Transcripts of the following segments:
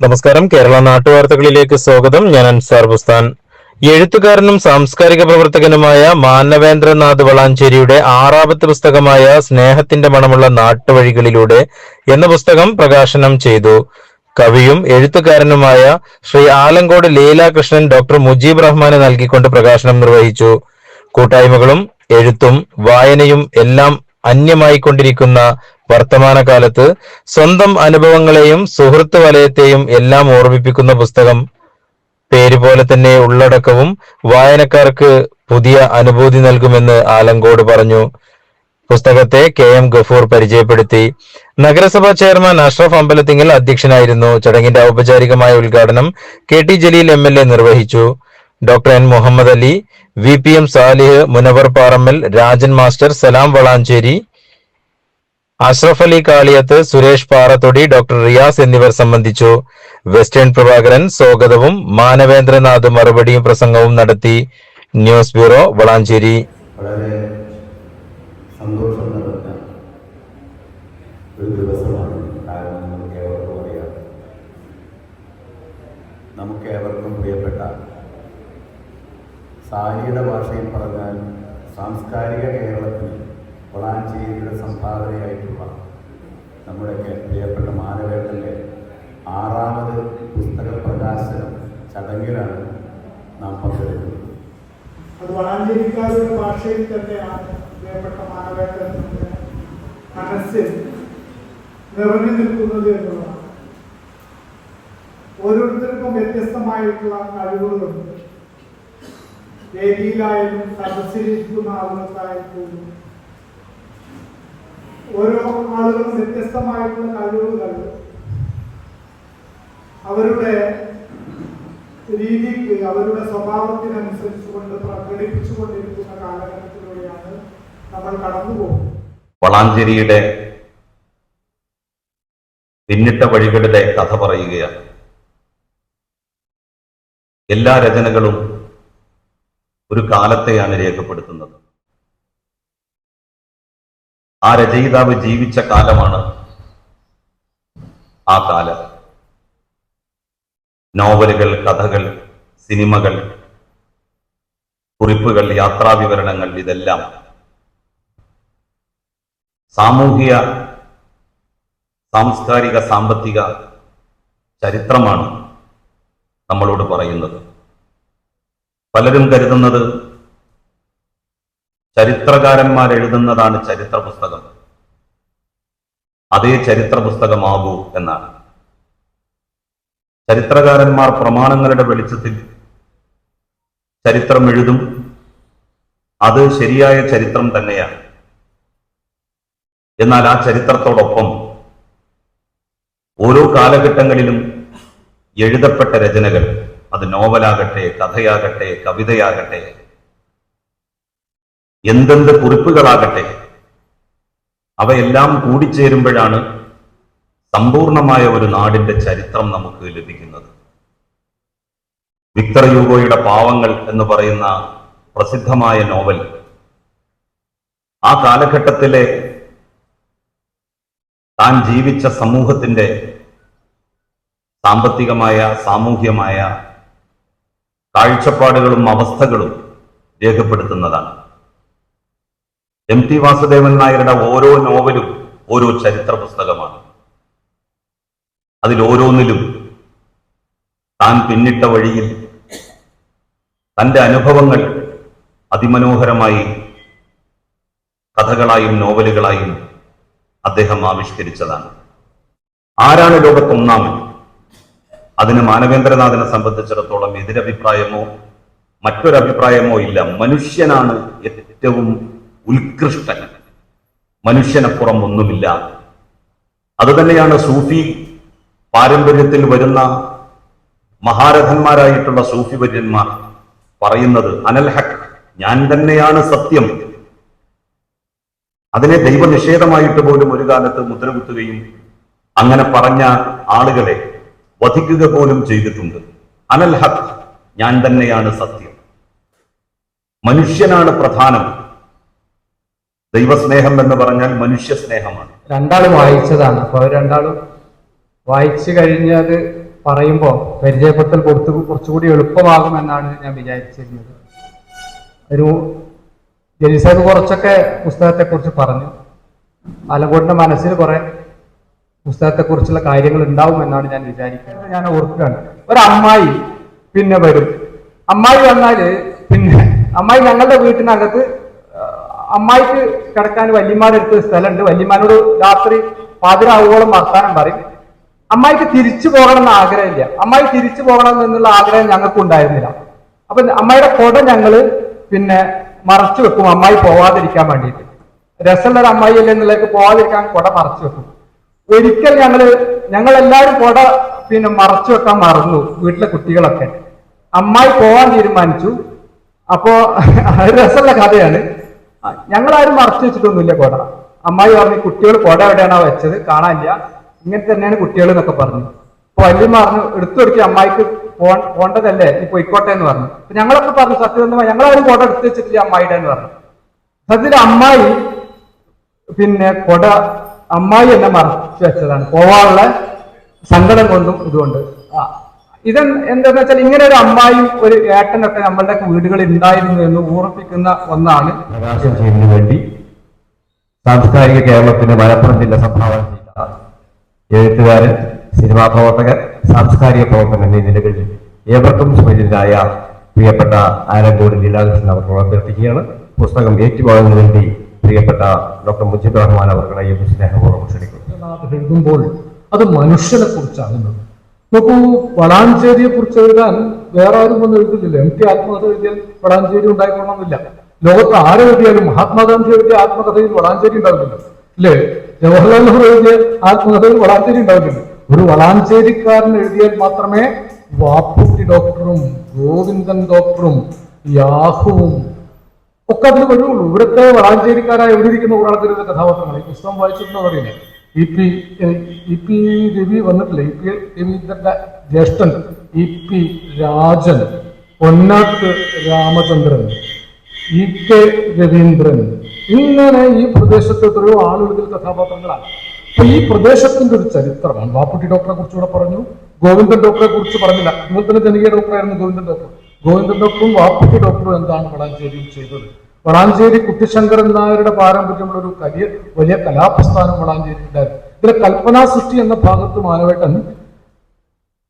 നമസ്കാരം. കേരള നാട്ടുവാർത്തകളിലേക്ക് സ്വാഗതം. ഞാൻ അൻസാർ ബുസ്താൻ. എഴുത്തുകാരനും സാംസ്കാരിക പ്രവർത്തകനുമായ മാനവേന്ദ്രനാഥ് വളാഞ്ചേരിയുടെ ആറാമത്തെ പുസ്തകമായ സ്നേഹത്തിന്റെ മണമുള്ള നാട്ടുവഴികളിലൂടെ എന്ന പുസ്തകം പ്രകാശനം ചെയ്തു. കവിയും എഴുത്തുകാരനുമായ ശ്രീ ആലങ്കോട് ലീലാകൃഷ്ണൻ ഡോക്ടർ മുജീബ് റഹ്മാന് നൽകിക്കൊണ്ട് പ്രകാശനം നിർവഹിച്ചു. കൂട്ടായ്മകളും എഴുത്തും വായനയും എല്ലാം അന്യമായിക്കൊണ്ടിരിക്കുന്ന വർത്തമാനകാലത്ത് സ്വന്തം അനുഭവങ്ങളെയും സുഹൃത്ത് വലയത്തെയും എല്ലാം ഓർമ്മിപ്പിക്കുന്ന പുസ്തകം. പേര് പോലെ തന്നെ ഉള്ളടക്കവും വായനക്കാർക്ക് പുതിയ അനുഭൂതി നൽകുമെന്ന് ആലങ്കോട് പറഞ്ഞു. പുസ്തകത്തെ കെ എം ഗഫൂർ പരിചയപ്പെടുത്തി. നഗരസഭാ ചെയർമാൻ അഷ്റഫ് അമ്പലത്തിങ്ങൽ അധ്യക്ഷനായിരുന്നു. ചടങ്ങിന്റെ ഔപചാരികമായ ഉദ്ഘാടനം K T Jaleel M L A നിർവഹിച്ചു. Doctor N Muhammad Ali V P M Salih Munavar Parammal Rajan master Salam Valanchery Ashraf Ali Kaliyath Suresh Parathodi doctor Riyas എന്നിവർ സംബന്ധിച്ചു. വെസ്റ്റേൺ പ്രഭാകരൻ സ്വാഗതവും മാനവേന്ദ്രനാഥ് മറുപടിയും പ്രസംഗവും നടത്തി. News bureau Valanchery. വളരെ സന്തോഷം ഒരു ദിവസമാണ് പ്രിയപ്പെട്ട സാരിയുടെ ഭാഷയിൽ പറഞ്ഞാൽ സാംസ്കാരിക കേരളത്തിന് വളാഞ്ചേരിയുടെ സംഭാവനയായിട്ടുള്ള നമ്മുടെയൊക്കെ പ്രിയപ്പെട്ട മാനവേട്ടന്റെ ആറാമത് പുസ്തക പ്രകാശനം ചടങ്ങിലാണ് നാം പങ്കെടുക്കുന്നത്. അത് വളാഞ്ചേരിക്കാരുടെ ഭാഷയിൽ തന്നെയാണ് പ്രിയപ്പെട്ട മാനവേട്ടൻ മനസ്സിൽ നിറഞ്ഞു നിൽക്കുന്നത് എന്നുള്ളതാണ്. ഓരോരുത്തർക്കും വ്യത്യസ്തമായിട്ടുള്ള കഴിവുകളുണ്ട്. വേദിയിലായാലും സദസ്സിലിരിക്കുന്ന ആളുകൾക്കായാലും ഓരോ ആളുകളും വ്യത്യസ്തമായിട്ടുള്ള കഴിവുകൾ അവരുടെ രീതിക്ക് അവരുടെ സ്വഭാവത്തിനനുസരിച്ച് സ്വഭാവത്തിനനുസരിച്ചുകൊണ്ട് പ്രകടിപ്പിച്ചുകൊണ്ടിരിക്കുന്ന കാലഘട്ടത്തിലൂടെയാണ് നമ്മൾ കടന്നു പോകുന്നത്. വളാഞ്ചേരിയുടെ പിന്നിട്ട വഴികളുടെ കഥ പറയുകയാണ്. എല്ലാ രചനകളും ഒരു കാലത്തെയാണ് രേഖപ്പെടുത്തുന്നത്. ആ രചയിതാവ് ജീവിച്ച കാലമാണ് ആ കാലം. നോവലുകൾ കഥകൾ സിനിമകൾ കുറിപ്പുകൾ യാത്രാവിവരണങ്ങൾ ഇതെല്ലാം സാമൂഹിക സാംസ്കാരിക സാമ്പത്തിക ചരിത്രമാണ് നമ്മളോട് പറയുന്നത്. പലരും കരുതുന്നത് ചരിത്രകാരന്മാർ എഴുതുന്നതാണ് ചരിത്ര പുസ്തകം അതേ ചരിത്ര പുസ്തകമാകൂ എന്നാണ്. ചരിത്രകാരന്മാർ പ്രമാണങ്ങളുടെ വെളിച്ചത്തിൽ ചരിത്രം എഴുതും. അത് ശരിയായ ചരിത്രം തന്നെയാണ്. എന്നാൽ ആ ചരിത്രത്തോടൊപ്പം ഓരോ കാലഘട്ടങ്ങളിലും എഴുതപ്പെട്ട രചനകൾ അത് നോവലാകട്ടെ കഥയാകട്ടെ കവിതയാകട്ടെ എന്തെന്ത് കുറിപ്പുകളാകട്ടെ അവയെല്ലാം കൂടിച്ചേരുമ്പോഴാണ് സമ്പൂർണമായ ഒരു നാടിന്റെ ചരിത്രം നമുക്ക് ലഭിക്കുന്നത്. വിക്ടർ യൂഗോയുടെ പാവങ്ങൾ എന്ന് പറയുന്ന പ്രസിദ്ധമായ നോവൽ ആ കാലഘട്ടത്തിലെ താൻ ജീവിച്ച സമൂഹത്തിന്റെ സാമ്പത്തികമായ സാമൂഹ്യമായ കാഴ്ചപ്പാടുകളും അവസ്ഥകളും രേഖപ്പെടുത്തുന്നതാണ്. എം ടി വാസുദേവൻ നായരുടെ ഓരോ നോവലും ഓരോ ചരിത്ര പുസ്തകമാണ് അതിൽ ഓരോന്നിലും താൻ പിന്നിട്ട വഴിയിൽ തന്റെ അനുഭവങ്ങൾ അതിമനോഹരമായി കഥകളായും നോവലുകളായും അദ്ദേഹം ആവിഷ്കരിച്ചതാണ്. ആരാണ് ലോകത്ത് ഒന്നാമൻ? അതിന് മാനവേന്ദ്രനാഥനെ സംബന്ധിച്ചിടത്തോളം എതിരഭിപ്രായമോ മറ്റൊരഭിപ്രായമോ ഇല്ല. മനുഷ്യനാണ് ഏറ്റവും ഉത്കൃഷ്ടൻ. മനുഷ്യനപ്പുറം ഒന്നുമില്ല അതുതന്നെയാണ് സൂഫി പാരമ്പര്യത്തിൽ വരുന്ന മഹാരഥന്മാരായിട്ടുള്ള സൂഫി വര്യന്മാർ പറയുന്നത്. അനൽ ഹക്ക് ഞാൻ തന്നെയാണ് സത്യം. അതിനെ ദൈവനിഷേധമായിട്ട് പോലും ഒരു കാലത്ത് മുദ്രകുത്തുകയും അങ്ങനെ പറഞ്ഞ ആളുകളെ വധിക്കുക പോലും ചെയ്തിട്ടുണ്ട്. അനൽ ഹക്ക് ഞാൻ തന്നെയാണ് സത്യം. മനുഷ്യനാണ് പ്രധാനം. ദൈവസ്നേഹം എന്ന് പറഞ്ഞാൽ മനുഷ്യ സ്നേഹമാണ് രണ്ടാളും വായിച്ചതാണ്. അപ്പൊ രണ്ടാളും വായിച്ചു കഴിഞ്ഞത് പറയുമ്പോൾ പരിചയപ്പെടുത്തൽ കൊടുത്തു കുറച്ചുകൂടി എളുപ്പമാകുമെന്നാണ് ഞാൻ വിചാരിച്ചിരുന്നത്. ഒരു ജലീൽ കുറച്ചൊക്കെ പുസ്തകത്തെക്കുറിച്ച് പറഞ്ഞു. ആലങ്കോടിന്റെ മനസ്സിൽ കുറെ പുസ്തകത്തെക്കുറിച്ചുള്ള കാര്യങ്ങൾ ഉണ്ടാവും എന്നാണ് ഞാൻ വിചാരിക്കുന്നത്. ഞാൻ ഓർക്കുകയാണ്. ഒരു അമ്മായി പിന്നെ വരും. അമ്മായി വന്നാൽ പിന്നെ അമ്മായി ഞങ്ങളുടെ വീട്ടിനകത്ത് അമ്മായിക്ക് കിടക്കാൻ എടുത്ത സ്ഥലമുണ്ട്. വല്യമാനോട് രാത്രി പാതിരാവോളം വർത്താനം പറയും. അമ്മായിക്ക് തിരിച്ചു പോകണം എന്ന് ആഗ്രഹമില്ല. അമ്മായി തിരിച്ചു പോകണം എന്നുള്ള ആഗ്രഹം ഞങ്ങൾക്ക് ഉണ്ടായിരുന്നില്ല അപ്പൊ അമ്മായിയുടെ കൊട ഞങ്ങൾ പിന്നെ മറച്ചു വെക്കും. അമ്മായി പോവാതിരിക്കാൻ വേണ്ടിയിട്ട്. രസമുള്ള ഒരു അമ്മായി അല്ലേ എന്നുള്ളതൊക്കെ പോവാതിരിക്കാൻ കൊട മറച്ചു വെക്കും. ഒരിക്കൽ ഞങ്ങൾ ഞങ്ങൾ എല്ലാവരും കൊട പിന്നെ മറച്ചു വെക്കാൻ മറന്നു വീട്ടിലെ കുട്ടികളൊക്കെ. അമ്മായി പോവാൻ തീരുമാനിച്ചു. അപ്പോ രസമുള്ള കഥയാണ്. ഞങ്ങളാരും മറച്ചു വെച്ചിട്ടൊന്നുമില്ല കൊട. അമ്മായി പറഞ്ഞു കുട്ടികൾ കൊട എവിടെയാണോ വെച്ചത്? കാണാനില്ല. ഇങ്ങനെ തന്നെയാണ് കുട്ടികൾ എന്നൊക്കെ പറഞ്ഞു. അപ്പൊ വല്യമ്മ പറഞ്ഞു എടുത്തു കൊടുക്കി അമ്മായിക്ക് പോണ്ടതല്ലേ? നീ പോയിക്കോട്ടെ എന്ന് പറഞ്ഞു. അപ്പൊ ഞങ്ങളൊക്കെ പറഞ്ഞു സത്യസന്ധമായി ഞങ്ങളാരും കൊട എടുത്തു വെച്ചിട്ടില്ല അമ്മായിടെ എന്ന് പറഞ്ഞു. സത്യത്തിൽ അമ്മായി പിന്നെ കൊട അമ്മായി എന്നെ മറച്ചു വെച്ചതാണ്. പോവാനുള്ള സങ്കടം കൊണ്ടും ഇതുകൊണ്ട്. ആ, ഇത് എന്താന്ന് വെച്ചാൽ ഇങ്ങനെ ഒരു അമ്മായും ഒരു ഏട്ടനൊക്കെ നമ്മളുടെ വീടുകളിൽ ഉണ്ടായിരുന്നു എന്ന് ഓർപ്പിക്കുന്ന ഒന്നാണ്. പ്രകാശം ചെയ്യുന്നതിന് വേണ്ടി സാംസ്കാരിക കേരളത്തിന്റെ മലപ്പുറം ജില്ല സംഭാവന ചെയ്ത എഴുത്തുകാരൻ സിനിമാ പ്രവർത്തകൻ സാംസ്കാരിക പ്രവർത്തകൻ എന്നീ നിലകളിൽ ഏവർക്കും സുപരിചിതനായ പ്രിയപ്പെട്ട ആലങ്കോട് ലീലാകൃഷ്ണൻ അവർ അഭ്യർത്ഥിക്കുകയാണ്. പുസ്തകം ഏറ്റുവാങ്ങുന്നതിന് വേണ്ടി പ്രിയപ്പെട്ട ഡോക്ടർ മുജിബ് റഹ്മാൻ അവർകളെയും സ്നേഹപൂർവം ക്ഷണിക്കുന്നു. എഴുതുമ്പോൾ അത് മനുഷ്യനെ കുറിച്ചാകുന്നത് നോക്കൂ വളാഞ്ചേരിയെ കുറിച്ച് എഴുതാൻ വേറെ ആരും ഒന്നും എഴുതില്ലല്ലോ എം ടി ആത്മകഥ എഴുതിയാൽ വളാഞ്ചേരി ഉണ്ടായിക്കൊള്ളണമെന്നില്ല. ലോകത്ത് ആരെഴുതിയാലും മഹാത്മാഗാന്ധി എഴുതിയ ആത്മകഥയിൽ വളാഞ്ചേരി ഉണ്ടാവില്ല. അല്ലേ? ജവഹർലാൽ നെഹ്റു എഴുതിയ ആത്മകഥയിൽ വളാഞ്ചേരി ഉണ്ടാവില്ല. ഒരു വളാഞ്ചേരിക്കാരൻ എഴുതിയാൽ മാത്രമേ വാപ്പുട്ടി ഡോക്ടറും ഗോവിന്ദൻ ഡോക്ടറും യാഹുവും ഒക്കെ അതിൽ വരുള്ളൂ ഇവിടുത്തെ വളാഞ്ചേരിക്കാരായ എഴുതിയിരിക്കുന്ന കുറെ കഥാപാത്രങ്ങൾ ഈ പുസ്തകം വായിച്ചിട്ടുണ്ടോ അറിയില്ല. E P E P Ravi വന്നിട്ടില്ല? ഇ പി രവീന്ദ്രന്റെ ജ്യേഷ്ഠൻ E P Rajan Ponnatt Ramachandran E K Raveendran. ഇങ്ങനെ ഈ പ്രദേശത്ത് എത്രയോ ആളുകളിൽ കഥാപാത്രങ്ങളാണ്. അപ്പൊ ഈ പ്രദേശത്തിന്റെ ഒരു ചരിത്രമാണ് വാപ്പുട്ടി ഡോക്ടറെ കുറിച്ച് ഇവിടെ പറഞ്ഞു ഗോവിന്ദൻ ഡോക്ടറെ കുറിച്ച് പറഞ്ഞില്ല. അതുപോലെ തന്നെ ജനകീയ ഡോക്ടറായിരുന്നു ഗോവിന്ദൻ ഡോക്ടർ. ഗോവിന്ദൻ ഡോക്ടറും വാപ്പുട്ടി ഡോക്ടറും എന്താണ് വളാഞ്ചേരിയിൽ ചെയ്തത്? വളാഞ്ചേരി കുട്ടിശങ്കരൻ നായരുടെ പാരമ്പര്യമുള്ള ഒരു വലിയ വലിയ കലാപ്രസ്ഥാനം വളാഞ്ചേരി ഉണ്ടായിരുന്നു ഇതിലെ കൽപ്പനാ സൃഷ്ടി എന്ന ഭാഗത്ത് മാനവേട്ടൻ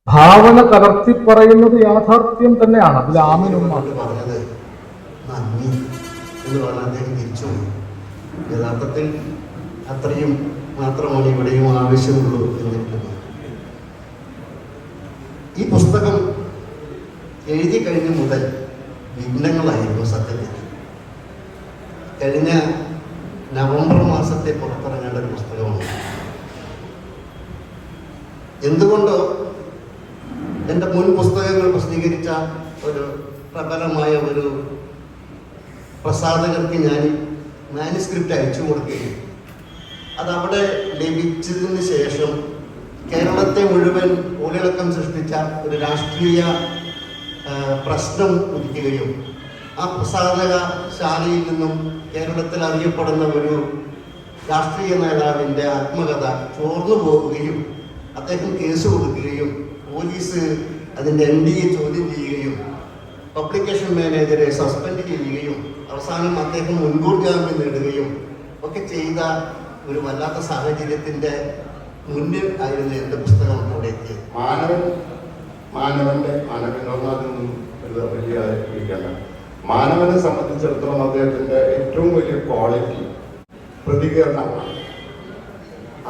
ഭാവന കലർത്തി പറയുന്നത് യാഥാർത്ഥ്യം തന്നെയാണ്. അതിൽ ആമിനും യഥാർത്ഥത്തിൽ അത്രയും മാത്രമാണ് ഇവിടെയും ആവശ്യമുള്ളൂ എന്നിട്ടുള്ളത് ഈ പുസ്തകം എഴുതി കഴിഞ്ഞ മുതൽ സത്യത്തിൽ കഴിഞ്ഞ നവംബർ മാസത്തെ പുറത്തിറങ്ങേണ്ട ഒരു പുസ്തകമാണ്. എന്തുകൊണ്ടോ എന്റെ മുൻ പുസ്തകങ്ങൾ പ്രസിദ്ധീകരിച്ച ഒരു പ്രബലമായ ഒരു പ്രസാധകർക്ക് ഞാൻ മാനുസ്ക്രിപ്റ്റ് അയച്ചു കൊടുക്കുകയും അതവിടെ ലഭിച്ചതിന് ശേഷം കേരളത്തെ മുഴുവൻ ഊലിളക്കം സൃഷ്ടിച്ച ഒരു രാഷ്ട്രീയ പ്രശ്നം ഉദിക്കുകയും ആ പ്രസാധക ശാലയിൽ നിന്നും കേരളത്തിൽ അറിയപ്പെടുന്ന ഒരു രാഷ്ട്രീയ നേതാവിന്റെ ആത്മകഥ ചോർന്നു പോകുകയും അദ്ദേഹം കേസ് കൊടുക്കുകയും പോലീസ് അതിന്റെ എം ഡിയെ ചോദ്യം ചെയ്യുകയും പബ്ലിക്കേഷൻ മാനേജരെ സസ്പെൻഡ് ചെയ്യുകയും അവസാനം അദ്ദേഹം മുൻകൂർ ജാമ്യം നേടുകയും ഒക്കെ ചെയ്ത ഒരു വല്ലാത്ത സാഹചര്യത്തിന്റെ മുന്നിൽ ആയിരുന്നു എന്റെ പുസ്തകം അവിടെ എത്തിയത്. മാനവൻ മാനവന്റെ മാനവൻ വലിയ മാനവനെ സംബന്ധിച്ചിടത്തോളം അദ്ദേഹത്തിന്റെ ഏറ്റവും വലിയ ക്വാളിറ്റി പ്രതികരണമാണ്.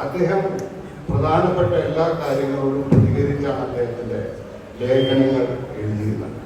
അദ്ദേഹം പ്രധാനപ്പെട്ട എല്ലാ കാര്യങ്ങളോടും പ്രതികരിച്ചാണ് അദ്ദേഹത്തിന്റെ ലേഖനങ്ങൾ എഴുതിയിരുന്നത്.